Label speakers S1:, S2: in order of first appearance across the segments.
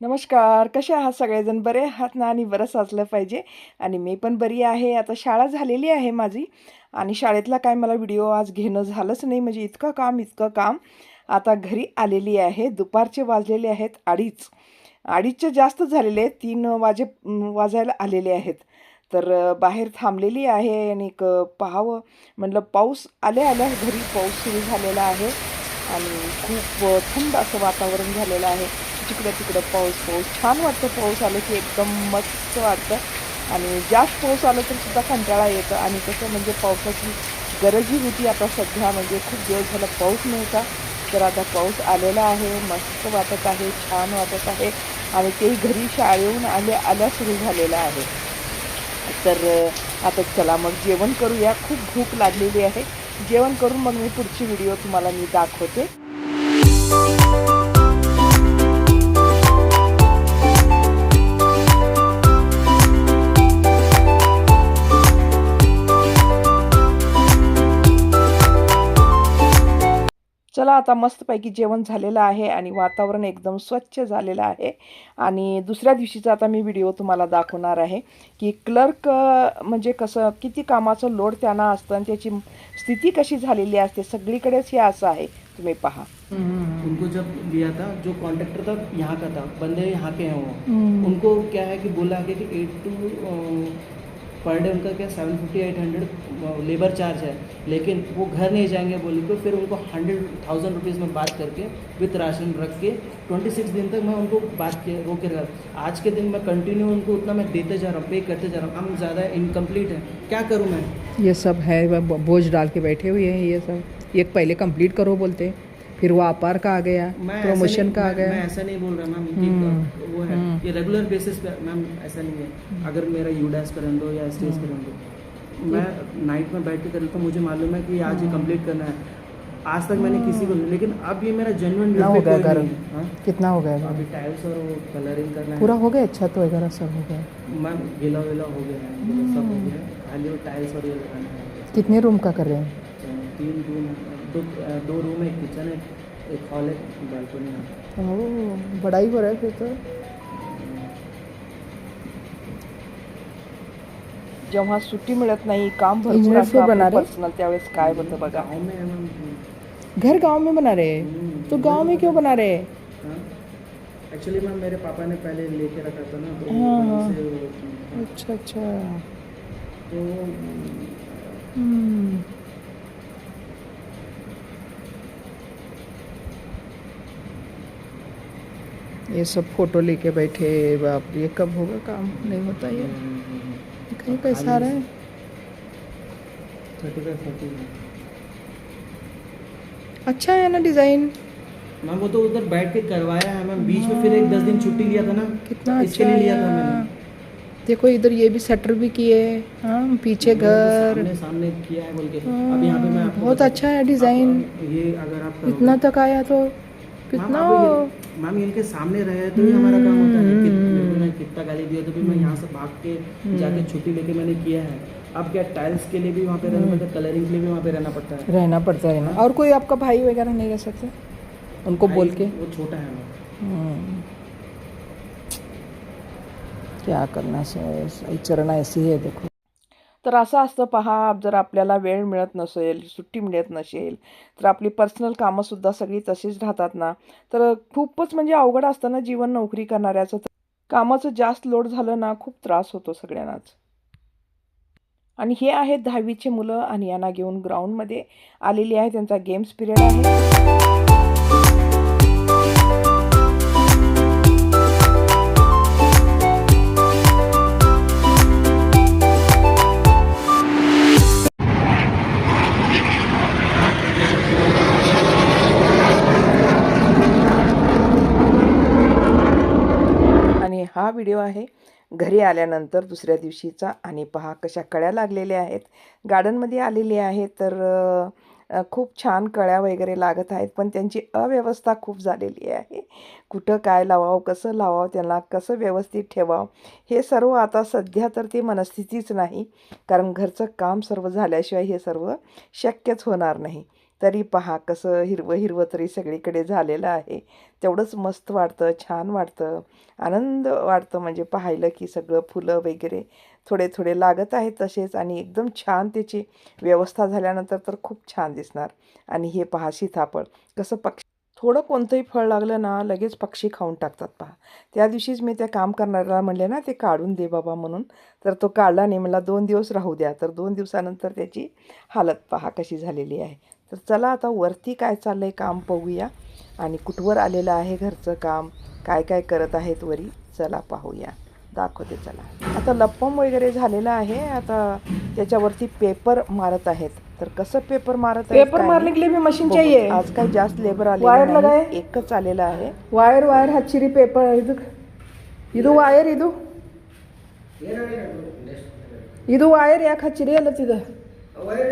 S1: नमस्कार कसे आहात सगळेजण? बरे आहात ना? आणि बरं साचलं पाहिजे. आणि मी पण बरी आहे. आता शाळा झालेली आहे माझी. आणि शाळेतला काय मला व्हिडिओ आज घेणं झालंच नाही. म्हणजे इतकं काम इतकं काम. आता घरी आलेली आहे. दुपारचे वाजलेले आहेत अडीच. अडीचचे जास्त झालेले आहेत. तीन वाजे वाजायला आलेले आहेत. तर बाहेर थांबलेली आहे आणि एक पाहावं. म्हटलं पाऊस आल्या आल्या घरी पाऊस सुरू झालेला आहे. आणि खूप थंड असं वातावरण झालेलं आहे. इकडं तिकडं पाऊस पाऊस. छान वाटतं पाऊस आलं की एकदम मस्त वाटतं. आणि जास्त पाऊस आलं तर सुद्धा कंटाळा येतं. आणि कसं म्हणजे पावसाची गरजही होती आता सध्या. म्हणजे खूप दिवस झाला पाऊस नव्हता. तर आता पाऊस आलेला आहे. मस्त वाटत आहे. छान वाटत आहे. आणि तेही घरी शाळेहून आल्या आल्या सुरू झालेलं आहे. तर आता चला मग जेवण करूया. खूप भूक लागलेली आहे. जेवण करून मग मी पुढची व्हिडिओ तुम्हाला मी दाखवते. चला आता मस्तपैकी जेवण झालेलं आहे आणि वातावरण एकदम स्वच्छ झालेलं आहे. आणि दुसऱ्या दिवशीचा आता मी व्हिडिओ तुम्हाला दाखवणार आहे की क्लर्क म्हणजे कसं किती कामाचं लोड त्यांना असतं आणि त्याची स्थिती कशी झालेली असते सगळीकडेच हे असं आहे. तुम्ही पहा.
S2: उनको जब लिया था जो कॉन्ट्रैक्टर था यहाँ का था बंदे यहाँ के हैं वो। उनको क्या है कि बोला कि एट टू पर डे उनका क्या seven fifty eight hundred labour charge है। लेकिन वो घर नहीं जाएँगे बोले तो फिर उनको हंड्रेड थाउज़ेंड रुपीज़ में बात करके विथ राशन रख के ट्वेंटी सिक्स दिन तक मैं उनको बात के रोके रखा आज के दिन मैं कंटिन्यू उनको उतना मैं देते जा रहा हूँ पे करते जा रहा हूँ हम ज़्यादा इनकम्प्लीट है। क्या करूँ मैं?
S3: ये सब है बोझ डाल के बैठे हुए हैं ये सब। ये पहले कंप्लीट करो बोलते फिर वो अपार का आ गया प्रमोशन का आ
S2: मैं- मैं
S3: गया
S2: ऐसा नहीं बोल रहा मैम ये रेगुलर बेसिस पे मैम ऐसा नहीं है। अगर मेरा यूडास करंट हो या स्टेज
S3: हम्म।
S2: करंट हो मैं नाइट में बैठ के कर हूँ मुझे मालूम है कि आज ये कंप्लीट करना है। आज तक मैंने किसी को नहीं लेकिन अब ये मेरा जेन्युइन
S3: कितना हो गया घर कितना हो गया
S2: अभी टाइल्स और वो कलरिंग करना
S3: पूरा
S2: हो
S3: गया? छत वगैरह सब हो गया।
S2: मैम गीला वेला हो गया है। सब हो। गया खाली वो टाइल्स और ये लगाना है।
S3: कितने रूम का कर रहे हैं?
S2: तो तीन रूम दो दो रूम है किचन है एक हॉल है बालकनी है।
S3: ओह बड़ा ही हो रहा है फिर तो।
S1: जेव्हा सुट्टी मिळत नाही काम भरपूर असतं
S3: बना रहे?
S1: पर्सनल त्यावेळेस काय होतं बघा.
S2: गाँव में
S3: घर गाँव में बना रहे हैं तो गाँव में क्यों बना रहे हैं?
S2: एक्चुअली मैम मेरे पापा ने पहले लेके रखा था ना तो
S3: हाँ,
S2: वहीं
S3: हाँ।
S2: से वो-
S3: अच्छा अच्छा.
S2: तो
S3: हम्म, ये सब फ़ोटो लेके बैठे बाप ये कब होगा काम? नहीं होता ये। कहीं पैसा आ रहा है। अच्छा है ना डिज़ाइन।
S2: मैम वो तो उधर बैठ के करवाया है मैम बीच में फिर एक दस दिन छुट्टी लिया था ना
S3: कितना
S2: इसके
S3: अच्छा
S2: लिए लिया था मैंने।
S3: देखो इधर ये भी शटर भी किए हाँ। पीछे
S2: तो
S3: घर।
S2: सामने सामने किया है बोल के।
S3: हाँ,
S2: अब यहाँ पे मैं आपको
S3: बहुत अच्छा है। डिज़ाइन
S2: ये अगर आप
S3: इतना तक आया तो कितना
S2: मैम इनके सामने रहे तो ही हमारा काम होता है दिया तो भी मैं यहाँ से भाग के जाके छुट्टी लेके मैंने किया है। अब क्या टाइल्स के लिए भी वहाँ पे रहना पड़ता है? कलरिंग के लिए भी वहाँ पे रहना पड़ता है?
S3: रहना पड़ता है ना और कोई आपका भाई वगैरह नहीं रह सकते? उनको बोल के?
S2: वो छोटा है।
S3: क्या करना सही चरण ऐसी है देखो।
S1: तर असं असतं पहा जर आपल्याला वेळ मिळत नसेल सुट्टी मिळत नसेल तर आपली पर्सनल कामंसुद्धा सगळी तशीच राहतात ना? तर खूपच म्हणजे अवघड असतं ना जीवन नोकरी करणाऱ्याचं. कामाचं जास्त लोड झालं ना खूप त्रास होतो सगळ्यांनाच. आणि हे आहेत दहावीचे मुलं आणि यांना घेऊन ग्राउंडमध्ये आलेली आहे त्यांचा गेम्स पिरियड आहे. आणि हा व्हिडिओ आहे. घरी आल्यानंतर दुसऱ्या दिवशीचा आणि पहा कशा कळ्या लागलेल्या आहेत. गार्डनमध्ये आलेली आहे तर खूप छान कळ्या वगैरे लागत आहेत पण त्यांची अव्यवस्था खूप झालेली आहे. कुठं काय लावावं कसं लावावं त्यांना कसं व्यवस्थित ठेवावं हे सर्व आता सध्या तर ती मनस्थितीच नाही. कारण घरचं काम सर्व झाल्याशिवाय हे सर्व शक्यच होणार नाही. तरी पहा कसं हिरवं हिरवं तरी सगळीकडे झालेलं आहे. तेवढंच मस्त वाटतं छान वाटतं. आनंद वाटतं म्हणजे पाहिलं की सगळं फुलं वगैरे थोडे थोडे लागत आहेत तसेच आणि एकदम छान त्याची व्यवस्था झाल्यानंतर तर खूप छान दिसणार. आणि हे पहा सीताफळ कसं पक्षी थोडं कोणतंही फळ लागलं ना लगेच पक्षी खाऊन टाकतात पहा. त्या दिवशीच मी त्या काम करणाऱ्याला म्हणले ना ते काढून दे बाबा म्हणून. तर तो काढला नाही मला दोन दिवस राहू द्या. तर दोन दिवसानंतर त्याची हालत पहा कशी झालेली आहे. तर चला आता वरती काय चाललं आहे काम बघूया आणि कुठवर आलेलं आहे घरचं काम काय काय करत आहेत वरी चला पाहूया दाखवते चला आता लप्पम वगैरे झालेलं आहे आता त्याच्यावरती पेपर मारत आहेत तर कसं पेपर मारत आहेत
S3: पेपर
S1: काय
S3: मारने के लिए भी मशीन चाहिए
S1: आज काही जास्त लेबर
S3: वायर
S1: आले
S3: लगाए?
S1: एकच आलेला आहे
S3: वायर वायर ಹಚ್ಚಿರಿ ಪೇಪರ್ ಇದು ಇದು ವಾಯರ್ ಇದು ಇದು ವಾಯರ್ ಯಾಕೆ ಹಚ್ಚಿರಿ ಅಲ್ಲತ್ತಿದ
S4: ವೈರ್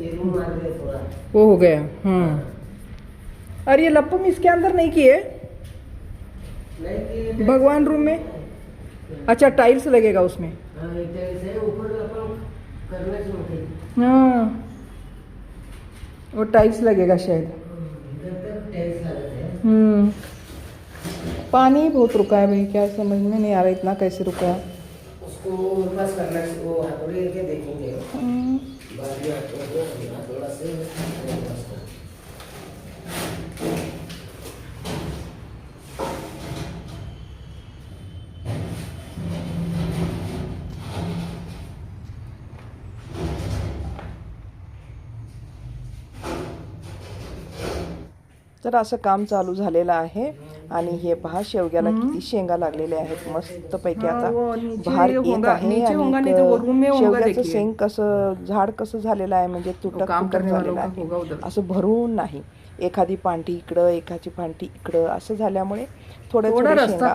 S4: ये रूम मार दिया थोड़ा।
S3: वो हो गया हम्म और ये लप्पम इसके अंदर नहीं किए?
S4: नहीं कि
S3: भगवान रूम में? अच्छा टाइल्स लगेगा उसमें।
S4: हाँ, एक तरह से ऊपर अपन करने से मुझे
S3: हाँ। वो टाइल्स लगेगा शायद।
S4: इधर तक टाइल्स लगे थे
S3: हम्म। पानी बहुत रुका है भाई क्या समझ में नहीं आ रहा इतना कैसे रुका है?
S4: उसको पास करना वो हथौड़ी के देखेंगे।
S1: तर असं काम चालू झालेलं आहे. आणि हे पहा शेवग्याला किती शेंगा लागलेल्या आहेत. मस्त पैकी
S3: हा,
S1: आता भार येत आहे आणि शेवग्याचं. शेंग कसं झाड कसं झालेलं आहे म्हणजे तुटक तुटक झालेलं आहे. असं भरून नाही. एखादी पांठी इकडं एखादी पांठी इकडं असं झाल्यामुळे थोडे
S3: थोडा
S1: शेंगा?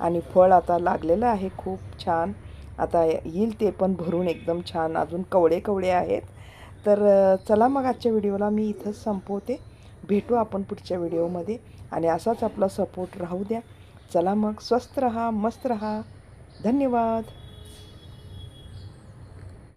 S1: आणि फळ आता लागलेलं आहे खूप छान. आता येईल ते पण भरून एकदम छान. अजून कवडे कवडे आहेत. तर चला मग आजच्या व्हिडिओला मी इथंच संपवते. भेटू आपण पुढच्या व्हिडिओमध्ये. आणि असाच आपला सपोर्ट राहू द्या. चला मग स्वस्त रहा मस्त रहा. धन्यवाद.